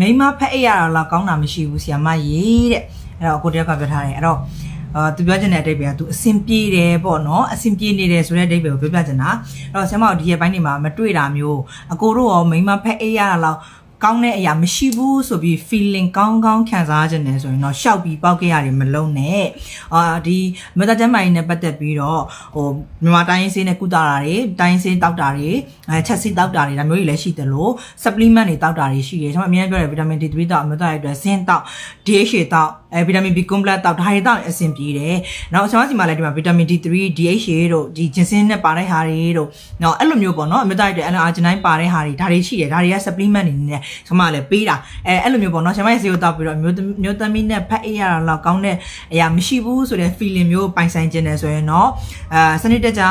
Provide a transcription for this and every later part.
မိန်းမဖက်အိတ်ရတာတော့ကောင်းတာမရှိဘူးဆီယမကြီးတဲ့အဲ့တော့ကိုတယောက်ကပြောထားတယ်အဲ့တော့အာသူပြောချင်တဲ့အတိတ်ပဲကသူအဆင်ပြေတယ်ပေါ့နော်အဆင်ပြေနေတယ်ဆိုတဲ့အတိတ်ပဲကိုပြောပြချင်တာအဲ့တော့ဆရာမတို့ဒီရက်ပိုင်းတွေမှာမတွေ့တာမျိုးအကိုတို့ရောမိန်းမဖက်အိတ်ရတာတော့ကော င်းတဲ့အရာမရှိဘူးဆိုပြီး feeling ကောင်းကောင်းခံစားခြင်းနဲ့ဆိုရင်တော့ရှောက်ပြီးပေါက်ခဲ့ရတယ်မလုံးနဲ့အာဒီမသက်ကျမ်းမာရေးနဲ့ပတ်သက်ပြီးတော့ဟိုမြန်မာတိုင်းဆေးနဲ့ကုသတာတွေတိုင်းဆေးတောက်တာတွေအဲချက်ဆေးတောက်တာတွေဒါမျိုးတွေလည်းရှိတယ်လို့ supplement တွေတောက်တာတွေရှိတယ်ကျွန်တော်အများကြီးပြောတယ် vitamin D3 တောက်အမျိုးသားရဲ့အတွက် zinc တောက် DHA တောက် အဲ vitamin B complex တောက်ဒါတွေတောက်ရင်အဆင်ပြေတယ်နောက်ကျွန်တော်စီမှာလည်းဒီမှာ vitamin D3 DHA တို့ဒီ ginseng နဲ့ပါတဲ့ဟာတွေတို့နော်အဲ့လိုမျိုးပေါ့နော်အမျိုးသားရဲ့အတွက် arginine ပါတဲ့ဟာတွေဒါတွေရှိတယ်ဒါတွေက supplement တွေနဲ့ကျွန်မလည်းပေးတာအဲအဲ့လိုမျိုးပေါ့နော်ကျွန်မရဲ့ဆေးကိုတောက်ပြီးတော့မျိုးမျိုးသမီးနဲ့ဖက်အေးရတာတော့ကောင်းတဲ့အရာမရှိဘူးဆိုတဲ့ feeling မျိုးပိုင်ဆိုင်ခြင်းနဲ့ဆိုရင်တော့အဲစနစ်တကျ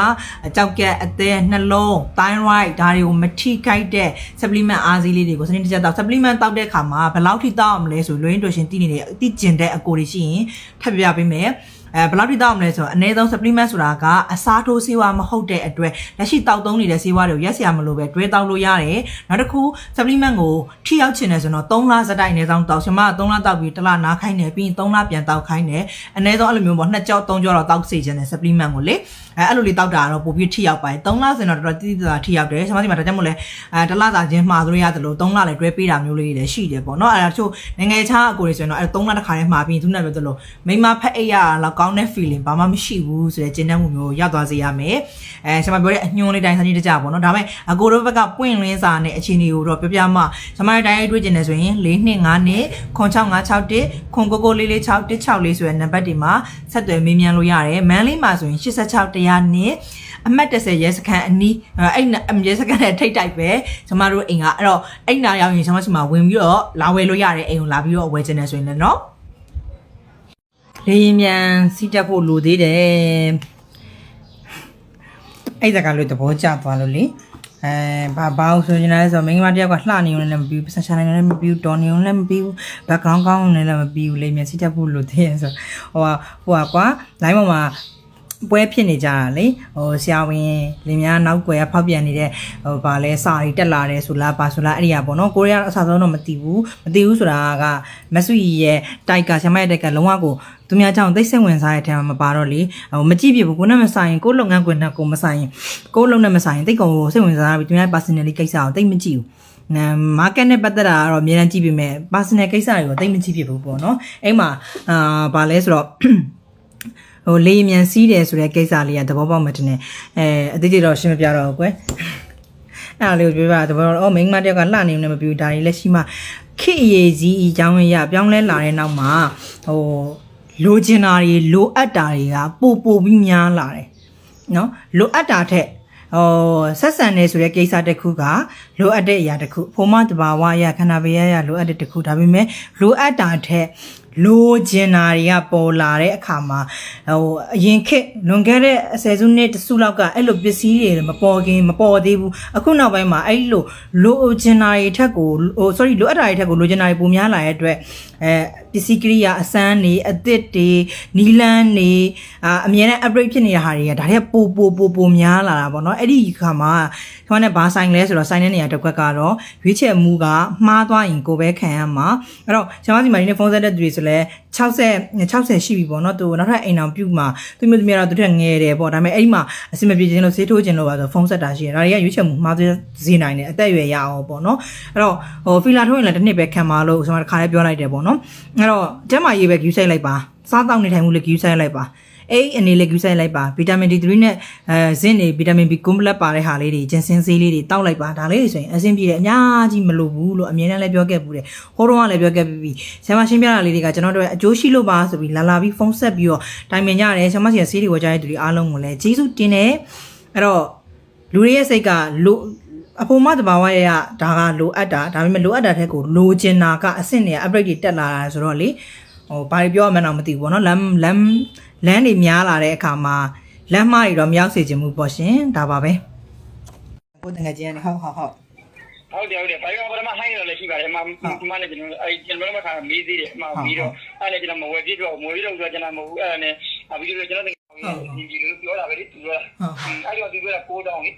ကြောက်ကက်အသေးနှလုံး thyroid ဒါတွေကိုမထိခိုက်တဲ့ supplement အားစီးလေးတွေကိုစနစ်တကျတောက် supplement တောက်တဲ့အခါမှာဘယ်လောက်ထိတောက်အောင်မလဲဆိုလွှင်းတွရှင်တည်နေတဲ့အတိကျင်တဲ့အကိုတွေရှိရင်ထပ်ပြပေးမယ် အဲဘယ်လောက်ထိတောက်အောင်မလဲဆိုတော့အနည်းဆုံး supplement ဆိုတာကအစားထိုးဆေးဝါးမဟုတ်တဲ့အတွက်လက်ရှိတောက်သုံးနေတဲ့ဆေးဝါးတွေကိုရက်စရာမလိုပဲတွဲတောက်လို့ရတယ်နောက်တစ်ခု supplement ကိုထိရောက်ချင်တယ်ဆိုတော့3လစတိုက်အနည်းဆုံးတောက်ရှင်မက3လတောက်ပြီးတစ်လနားခိုင်းတယ်ပြီးရင်3လပြန်တောက်ခိုင်းတယ်အနည်းဆုံးအဲ့လိုမျိုးပေါ့နှစ်ကြောက်3ကြောက်တော့တောက်စေချင်တယ် supplement ကိုလေအဲအဲ့လိုလေးတောက်တာကတော့ပိုပြီးထိရောက်ပါတယ်3လဆိုရင်တော့တော်တော်တိတိကျကျထိရောက်တယ်ရှင်မဒီမှာဒါကြောင့်မို့လဲအဲတစ်လသာချင်းမှာလို့ရတယ်လို့3လလည်းတွဲပေးတာမျိုးလေးတွေလည်းရှိတယ်ပေါ့နော်အဲ့ဒါချို့နိုင်ငံခြားအကိုတွေဆိုရင်တော့အဲ3လတစ်ခါနဲ့မှာပြီးသူနဲ့ပြောသလိုမိမဖက်အိတ်ရတာလောက်ကောင်းတဲ့ feeling ဘာမှမရှိဘူးဆိုတဲ့ကျဉ်းနှံ့မှုမျိုးကိုရောက်သွားစေရမယ်အဲရှင်မပြောတဲ့အညွှန်းလေးတိုင်းစမ်းကြည့်တကြပေါ့နော်ဒါပေမဲ့အကိုတို့ဘက်ကပွင့်လင်းစာနဲ့အခြေအနေကိုတော့ပြပြမှရှင်မရဲ့တိုင်းတွေ့ကျင်နေဆိုရင်4နှစ်5နှစ်06561ခွန်ကိုကိုလေးလေး6 164ဆိုတဲ့နံပါတ်တွေမှာဆက်သွယ်မေးမြန်းလို့ရတယ်မန်းလေးမှာဆိုရင်86တရားနဲ့အမှတ်30ရဲစခန်းအနီးအဲ့ရဲစခန်းနဲ့ထိတ်တိုက်ပဲကျမတို့အိမ်ကအဲ့တော့အဲ့နာရောက်ရင်ကျမစီမှာဝင်ပြီးတော့လာဝယ်လို့ရတယ်အိမ်ကိုလာပြီးတော့ဝယ်ချင်တယ်ဆိုရင်လည်းနော် လေရင်မြန်စီးတက်ဖို့လိုသေးတယ်အဲ့ဒါကလို့သဘောကျသွားလို့လေအဲဘာဘာလို့ဆိုရင်လည်းဆိုမိန်းမတယောက်ကလှနေုံနဲ့မပြီးဘူးပတ်စံနေလည်းမပြီးဘူးတော်နေုံလည်းမပြီးဘူး background ကောင်းနေလည်းမပြီးဘူးလေမြန်စီးတက်ဖို့လိုသေးတယ်ဆိုဟိုဟာဟိုဟာကွာ line ပေါ်မှာ ပွဲဖြစ်နေကြတာလေဟိုဆရာဝန်လင်များနောက်ွယ်ကဖောက်ပြန်နေတဲ့ဟိုဗာလဲစာရီတက်လာတယ်ဆိုလားပါဆိုလားအဲ့ဒီကပေါ့နော်ကိုရီးယားအစားဆုံးတော့မသိဘူးမသိဘူးဆိုတာကမဆွီရဲ့တိုက်ကဆရာမရဲ့တိုက်ကလုံးဝကိုသူများကြောင့်သိစိတ်ဝင်စားတဲ့အထက်မှာမပါတော့လေဟိုမကြည့်ပြဘူးကိုနဲ့မဆိုင်ကိုလုပ်ငန်းခွင်နဲ့ကိုမဆိုင်ကိုလုံးနဲ့မဆိုင်တိတ်ကုန်ကိုစိတ်ဝင်စားပြီးသူများ personally ကိစ္စကိုတိတ်မကြည့်ဘူးနမ်မာကတ်နဲ့ပတ်သက်တာကတော့အများကြီးကြည့်ပြီးမဲ့ personal ကိစ္စတွေကိုတိတ်မကြည့်ဖြစ်ဘူးပေါ့နော်အဲ့မှာအာဗာလဲဆိုတော့ ဟိုလေမြန်စီးတယ်ဆိုတဲ့ကိစ္စလေးကသဘောပေါက်မှတင်တယ်အဲအတိတ်တော့ရှင်းမပြတော့ဘူးကွယ်အဲ့ဒါလေးကိုပြောပြသဘောတော့အော်မိန်းမတယောက်ကလှနေနေမပြူဒါတွေလက်ရှိမှခေအရေးကြီးအကြောင်းရပြောင်းလဲလာတဲ့နောက်မှာဟိုလိုချင်တာတွေလိုအပ်တာတွေကပို့ပို့ပြီးများလာတယ်နော်လိုအပ်တာထက်ဟိုဆက်ဆံနေဆိုတဲ့ကိစ္စတစ်ခုကလိုအပ်တဲ့အရာတစ်ခုဖိုမတဘာဝအရာခန္ဓာပရရလိုအပ်တဲ့တစ်ခုဒါပေမဲ့လိုအပ်တာထက် လိုချင်တာတွေကပေါ်လာတဲ့အခါမှာဟိုအရင်ခေတ်လွန်ခဲ့တဲ့အဆယ်စုနှစ်တစုလောက်ကအဲ့လိုပစ္စည်းတွေမပေါ်ခင်မပေါ်သေးဘူးအခုနောက်ပိုင်းမှာအဲ့လိုလိုချင်တာတွေထက်ကိုဟို sorry လိုအပ်တာတွေထက်ကိုလိုချင်တာတွေပုံများလာတဲ့အတွက်အဲပစ္စည်းကိရိယာအစမ်းတွေအသစ်တွေနီလန်းတွေအာအများနဲ့ upgrade ဖြစ်နေတဲ့ဟာတွေကဒါတွေကပိုပိုပိုပိုများလာတာပေါ့နော်အဲ့ဒီခါမှာကျွန်တော်နဲ့ဘာဆိုင်လဲဆိုတော့ဆိုင်တဲ့နေရာတစ်ခွက်ကတော့ရွေးချယ်မှုကမှားသွားရင်ကိုပဲခံရမှာအဲ့တော့ကျွန်တော်ဒီမှာဒီနေ့ဖုန်းဆက်တဲ့သူတွေဆိုလဲ60 60ရှိပြီပေါ့နော်သူနောက်ထပ်အိမ်အောင်ပြုတ်မှာသူမျိုးသူမျိုးတော့သူထက်ငယ်တယ်ပေါ့ဒါပေမဲ့အဲ့ဒီမှာအဆင်မပြေခြင်းလို့ဈေးထိုးခြင်းလို့ပါဆိုဖုန်းဆက်တာရှိတယ်ဒါတွေကရွေးချယ်မှုမှားသေးဈေးနိုင်တယ်အသက်အရွယ်ရအောင်ပေါ့နော်အဲ့တော့ဟိုဖီလာထိုးရင်လည်းတစ်နှစ်ပဲခံပါလို့ကျွန်တော်တစ်ခါလေးပြောလိုက်တယ်ပေါ့နော်အဲ့တော့ကျမရေးပဲ queue ဆိုင်လိုက်ပါ စားတောက်နေထိုင်မှုလည်း queue ဆိုင်လိုက်ပါအဲ့အနေလေး queue ဆိုင်လိုက်ပါဗီတာမင် D3 နဲ့အဲဇင်းနေဗီတာမင် B complex ပါတဲ့ဟာလေးတွေဂျင်ဆင်ဆေးလေးတွေတောက်လိုက်ပါဒါလေးတွေဆိုရင်အဆင်ပြေတယ်အများကြီးမလိုဘူးလို့အမြဲတမ်းလည်းပြောခဲ့ဘူးတယ်ဟိုတုန်းကလည်းပြောခဲ့ပြီးပြီဆရာမရှင်းပြတာလေးတွေကကျွန်တော်တို့အကျိုးရှိလို့ပါဆိုပြီးလာလာပြီးဖုန်းဆက်ပြီးတော့တိုင်ပင်ကြတယ်ဆရာမစီကဆေးတွေဝယ်ကြတဲ့သူတွေအားလုံးကိုလည်းကျေးဇူးတင်တယ်အဲ့တော့လူတွေရဲ့စိတ်ကလိုအဖို့မတဘာဝရဲ့ကဒါကလိုအပ်တာဒါပေမဲ့လိုအပ်တာတဲ့ကိုလိုချင်တာကအဆင့်တွေက upgrade တွေတက်လာတာဆိုတော့လေ ဟိုဘာပြောရမှန်းတော့မသိဘူးပေါ့နော်လမ်းလမ်းလမ်းတွေများလာတဲ့အခါမှာလမ်းမတွေတော့မရောက်စေချင်ဘူးပေါ့ရှင်ဒါပါပဲကိုတငယ်ချင်းကနေဟုတ်ဟုတ်ဟုတ်ဟုတ်တယ်ဟုတ်တယ်ဘာကြောင့်ပထမဟိုင်းရလည်းရှိပါတယ်အမအမလည်းကျွန်တော်အဲကျွန်တော်တို့ကမေးသေးတယ်အမပြီးတော့အဲ့လည်းကျွန်တော်မဝယ်ပြစ်တော့မဝယ်ပြစ်တော့ကျွန်တော်မဟုတ်အဲ့ဒါနဲ့ဗီဒီယိုကျွန်တော် ဒီဒီလိုပြောတာပဲလေသူကအဲ့တော့သူကကိုးတောင်းလေ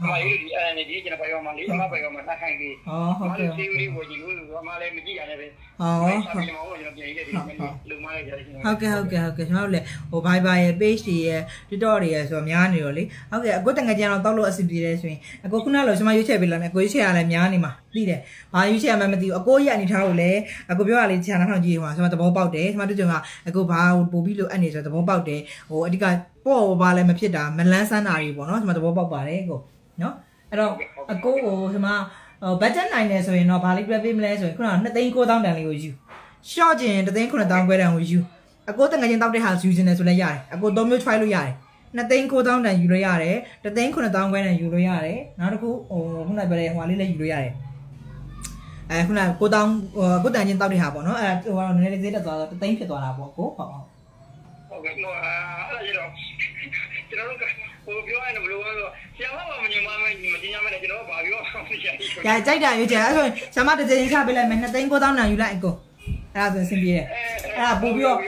အမလေးဒီအဲ့ဒီကျွန်တော်ပိုင်ရောမလေးအမပိုင်ရောမနှက်ခိုင်းပြီးဟောဟုတ်ကဲ့စီးလေးကိုကြည့်လို့အမလည်းမကြည့်ရနဲ့ပဲဟောဆက်ပြီးတော့ကျွန်တော်ပြန်ရေးတယ်လူ မလေးကြတယ်ကျွန်ဟုတ်ကဲ့ဟုတ်ကဲ့ဟုတ်ကဲ့ကျွန်တော်တို့လည်းဟို Viber ရဲ့ page တွေရဲ့ TikTok တွေရဲ့ဆိုတော့များနေတော့လေဟုတ်ကဲ့အခုတငကြံတော့တောက်လို့အဆင်ပြေတယ်ဆိုရင်အကိုခုနလိုကျွန်မရွေးချယ်ပေးလာမယ်အကိုရွေးချယ်ရလဲများနေမှာသိတယ်ဘာရွေးချယ်ရမှမသိဘူးအကိုရဲ့အနေထားကိုလည်းအကိုပြောရလေခြံနှောင်းကြည့်ဟိုကျွန်မသဘောပေါက်တယ်ကျွန်မတို့ကြောင့်ကအကိုဘာပို့ပြီးလို့အဲ့နေဆိုသဘောပေါက်တယ်ဟိုအဓိကပေါ့ဘာလည်းမဖြစ်တာမလန်းဆန်းတာတွေပေါ့နော်ကျွန်မသဘောပေါက်ပါတယ်ကိုနော်အဲ့တော့အကိုကိုကျွန်မဟိုဘတ်ဂျက်နိုင်တယ်ဆိုရင်တော့ဘာလေးပြပေးမလဲဆိုရင်ခုနက2သိန်း9000တန်လေးကိုယူ ရှော့ကျင်3သိန်း9000ခွဲတန်ကိုယူအကိုတငယ်ချင်းတောက်တဲ့ဟာယူခြင်းတယ်ဆိုလည်းရတယ်အကိုသုံးမျိုး try လို့ရတယ်နှစ်သိန်း9000တန်ယူလို့ရတယ်တစ်သိန်း9000ခွဲတန်ယူလို့ရတယ်နောက်တစ်ခုဟိုခုနပြောတဲ့ဟိုဟာလေးလည်းယူလို့ရတယ်အဲခုန9000ဟိုကိုတန်ချင်းတောက်တဲ့ဟာပေါ့နော်အဲဟိုကတော့နည်းနည်းလေးဈေးတက်သွားတော့တစ်သိန်းဖြစ်သွားတာပေါ့ကိုဟုတ်ဟုတ်ဟုတ်ကဲ့နော်အဲ့ဒါကျတော့ကျွန်တော်တို့ဟိုပြောရရင်ဘယ်လိုလဲဆိုဆရာမမမညမမမတင်ရမယ်ကျွန်တော်ဘာပြောအောင်ဆရာကြီး။ညာကြိုက်တာရွေးချယ်အဲဆိုရင်ဆမတစ်ကြိမ်ချပေးလိုက်မယ်2သိန်း9000တန်ယူလိုက်အကို အဲ့ဒါဆိုအဆင်ပြေတယ်အဲ့ဒါပို့ပြီးတော့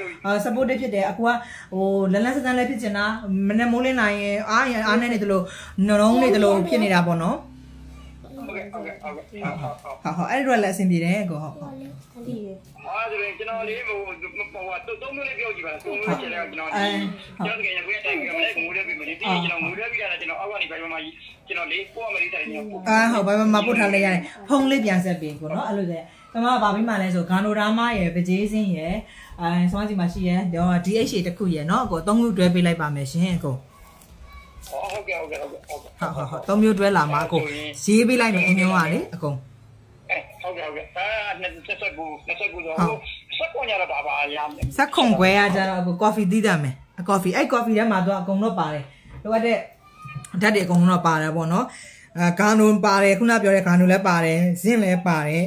supportive ဖြစ်တယ်အကူကဟိုလန်လန်စစန်လည်းဖြစ်ချင်တာမနဲ့မိုးလင်းနိုင်ရင်အားရင်အားနဲ့နေတယ်လို့နှလုံးနေတယ်လို့ဖြစ်နေတာပေါ့နော်ဟုတ်ကဲ့ဟုတ်ကဲ့ဟုတ်ကဲ့ဟုတ်ဟုတ်ဟုတ်ဟုတ်အဲ့ဒီတော့လည်းအဆင်ပြေတယ်ကိုဟုတ်ဟုတ်အားဆိုရင်ကျွန်တော်လေးဟိုဟိုတုံးမျိုးလေးပြောကြည့်ပါလားတုံးမျိုးချင်တယ်ကျွန်တော်ဒီကျွန်တော်ကရင်ကိုရတိုင်းကမလေးငိုရပြီမလေးဒီကျွန်တော်ငိုရပြီကလည်းကျွန်တော်အောက်ကနေပိုင်းမှာကျွန်တော်လေးကိုအမလေးတိုင်းကျွန်တော်အာဟုတ်ဘာမှမပုတ်ထားလိုက်ရတယ်ဖုံးလေးပြန်ဆက်ပေးကိုနော်အဲ့လိုတဲ့ ကျွန်မကဘာပြီးမှလဲဆိုဂါနိုဒါမရဲ့ပကြေးစင်းရဲ့အဲဆွမ်းစီမှာရှိရဲ့တော့ DH တစ်ခုရဲ့နော်ကိုသုံးခုတွဲပေးလိုက်ပါမယ်ရှင်ကိုဟုတ်ကဲ့ဟုတ်ကဲ့ဟုတ်ကဲ့ဟုတ်ကဲ့ဟုတ်ဟုတ်ဟုတ်သုံးမျိုးတွဲလာမှာကိုရေးပေးလိုက်မယ်အင်းမျိုးကလေအကုန်ဟုတ်ကဲ့ဟုတ်ကဲ့အာ29 29တော့စက်ကွန်ရတာပါရမ်းစက်ခုံခွဲရကြတော့ကိုကော်ဖီသီးတတ်မယ်အကော်ဖီအဲ့ကော်ဖီထဲမှာတော့အကုန်တော့ပါတယ်လိုအပ်တဲ့ဓာတ်တွေအကုန်လုံးတော့ပါတယ်ပေါ့နော်အဲဂါနိုပါတယ်ခုနပြောတဲ့ဂါနိုလည်းပါတယ်ဇင်းလည်းပါတယ်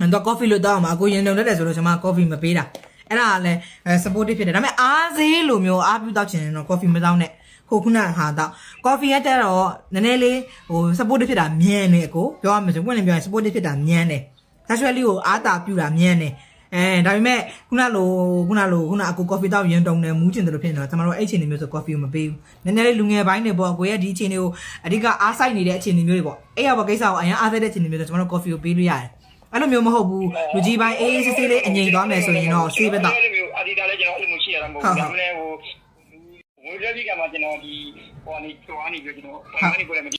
အဲ့တော့ coffee လို့တောင်းမှာအကိုရင်တုံတက်တယ်ဆိုလို့ကျွန်မ coffee မပေးတာအဲ့ဒါကလည်းအဲ supportive ဖြစ်တယ်ဒါပေမဲ့အားစေးလိုမျိုးအားပြုတောက်ချင်ရင်တော့ coffee မတောင်းနဲ့ခိုခုနဟာတော့ coffee ကကြတော့နည်းနည်းလေးဟို supportive ဖြစ်တာမြန်နေအကိုပြောရမယ်ဆိုပွင့်လင်းပြောရင် supportive ဖြစ်တာမြန်တယ် casually ကိုအားတာပြုတာမြန်တယ်အဲဒါပေမဲ့ခုနလိုခုနလိုခုနအကူ coffee တောက်ရင်တုံတယ်မူးကျင်တယ်လို့ဖြစ်နေတော့ကျွန်တော်တို့အဲ့အချိန်တွေမျိုးဆို coffee ကိုမပေးဘူးနည်းနည်းလေးလူငယ်ပိုင်းတွေပေါ့ကိုရဲ့ဒီအချိန်တွေကိုအဓိကအားဆိုင်နေတဲ့အချိန်တွေမျိုးတွေပေါ့အဲ့ရပါကိစ္စကိုအရင်အားဆိုင်တဲ့အချိန်တွေမျိုးဆိုကျွန်တော်တို့ coffee ကိုပေးလို့ရတယ် အဲ့လိုမျိုးမဟုတ်ဘူးလူကြီးပိုင်းအေးအေးဆေးဆေးလေးအငြိမ်သွားမယ်ဆိုရင်တော့ဆေးပဲတော့အဒီတာလည်းကျွန်တော်အဲ့လိုမရှိရတာမဟုတ်ဘူးဒါမှလည်းဟိုငွေလက်ပြီးကမှကျွန်တော်ဒီဟိုကနေဟိုအနေပြီးကျွန်တော်ဘာမှနေကိုလည်းမ